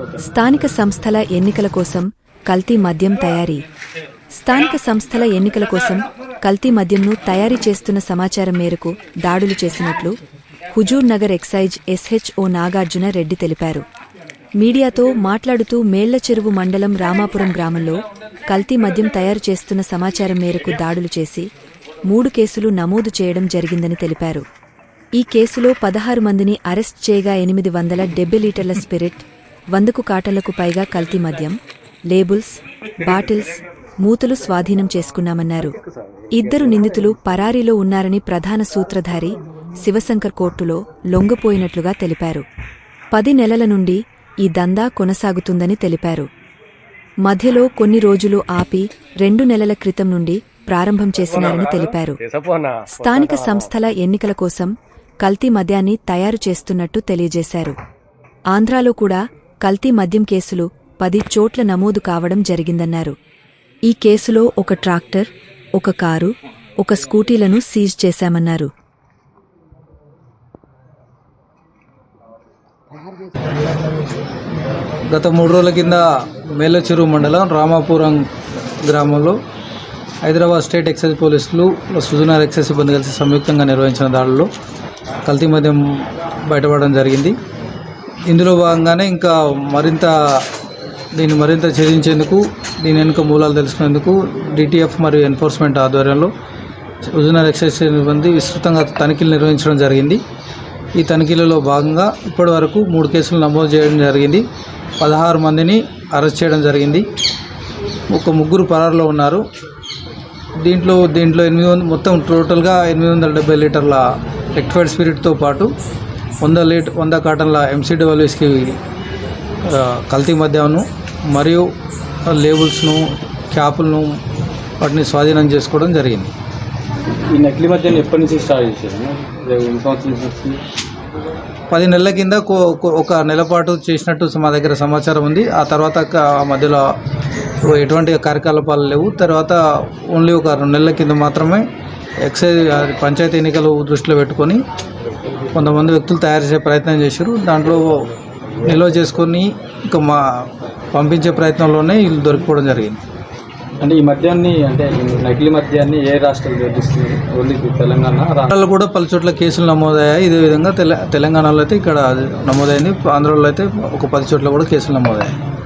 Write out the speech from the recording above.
స్థానిక సంస్థల ఎన్నికల కోసం కల్తీ మద్యం తయారీ. స్థానిక సంస్థల ఎన్నికల కోసం కల్తీ మద్యంను తయారీ చేస్తున్న సమాచారం మేరకు దాడులు చేసినట్లు హుజూర్ నగర్ ఎక్సైజ్ ఎస్హెచ్ఓ నాగార్జున రెడ్డి తెలిపారు. మీడియాతో మాట్లాడుతూ మేళ్ళ చెరువు మండలం రామాపురం గ్రామంలో కల్తీ మద్యం తయారు చేస్తున్న సమాచారం మేరకు దాడులు చేసి మూడు కేసులు నమోదు చేయడం జరిగిందని తెలిపారు. ఈ కేసులో పదహారు మందిని అరెస్ట్ చేయగా ఎనిమిది వందల డెబ్బై లీటర్ల స్పిరిట్ వందకు కాటలకు పైగా కల్తీ మద్యం లేబుల్స్ బాటిల్స్ మూతలు స్వాధీనం చేసుకున్నామన్నారు. ఇద్దరు నిందితులు పరారీలో ఉన్నారని ప్రధాన సూత్రధారి శివశంకర్ కోర్టులో లొంగపోయినట్లుగా తెలిపారు. పది నెలల నుండి ఈ దందా కొనసాగుతుందని తెలిపారు. మధ్యలో కొన్ని రోజులు ఆపి రెండు నెలల క్రితం నుండి ప్రారంభం చేసినారని తెలిపారు. స్థానిక సంస్థల ఎన్నికల కోసం కల్తీ మద్యాన్ని తయారు చేస్తున్నట్టు తెలియజేశారు. ఆంధ్రాలో కూడా కల్తీ మద్యం కేసులు పది చోట్ల నమోదు కావడం జరిగిందన్నారు. ఈ కేసులో ఒక ట్రాక్టర్ ఒక కారు ఒక స్కూటీలను సీజ్ చేశామన్నారు. గత మూడు రోజుల కింద మేలచెరు మండలం రామాపురం గ్రామంలో హైదరాబాద్ స్టేట్ ఎక్సైజ్ పోలీసులు సుజనార్ ఎక్సైజ్ సిబ్బంది కలిసి సంయుక్తంగా నిర్వహించిన దాడుల్లో కల్తీ మద్యం బయటపడడం జరిగింది. ఇందులో భాగంగానే ఇంకా మరింత దీన్ని మరింత ఛేదించేందుకు దీని వెనుక మూలాలు తెలుసుకునేందుకు డిటిఎఫ్ మరియు ఎన్ఫోర్స్మెంట్ ఆధ్వర్యంలో సుజనార్ ఎక్సైజ్ సిబ్బంది విస్తృతంగా తనిఖీలు నిర్వహించడం జరిగింది. ఈ తనిఖీలలో భాగంగా ఇప్పటి వరకు మూడు కేసులు నమోదు చేయడం జరిగింది. పదహారు మందిని అరెస్ట్ చేయడం జరిగింది. ఒక ముగ్గురు పరారులో ఉన్నారు. దీంట్లో దీంట్లో ఎనిమిది వందల మొత్తం టోటల్గా ఎనిమిది వందల డెబ్బై లీటర్ల రెక్టిఫైడ్ స్పిరిట్తో పాటు వంద లీటర్ వంద కాటన్ల ఎంసీడబ్ల్యూఎస్కి కల్తీ మద్యాన్ని మరియు లేబుల్స్ను క్యాపులను వాటిని స్వాధీనం చేసుకోవడం జరిగింది. ఈ నకిలీ మధ్యలో ఎప్పటి నుంచి స్టార్ట్ చేశారు? పది నెలల కింద ఒక నెల పాటు చేసినట్టు మా దగ్గర సమాచారం ఉంది. ఆ తర్వాత మధ్యలో ఎటువంటి కార్యకలాపాలు లేవు. తర్వాత ఓన్లీ ఒక రెండు నెలల కింద మాత్రమే ఎక్సైజ్ పంచాయతీ ఎన్నికలు దృష్టిలో పెట్టుకొని కొంతమంది వ్యక్తులు తయారు చేసే ప్రయత్నం చేశారు. దాంట్లో నిల్వ చేసుకొని ఇంకా మా పంపించే ప్రయత్నంలోనే వీళ్ళు దొరికిపోవడం జరిగింది. అంటే ఈ మద్యాన్ని అంటే నకిలీ మద్యాన్ని ఏ రాష్ట్రాలు విధిస్తుంది ఓన్లీ తెలంగాణ రా- ఆంధ్రాలో కూడా పలు చోట్ల కేసులు నమోదయ్యాయి. ఇదే విధంగా తెల తెలంగాణలో అయితే ఇక్కడ నమోదైంది. ఆంధ్రాలో అయితే ఒక పది చోట్ల కూడా కేసులు నమోదయ్యాయి.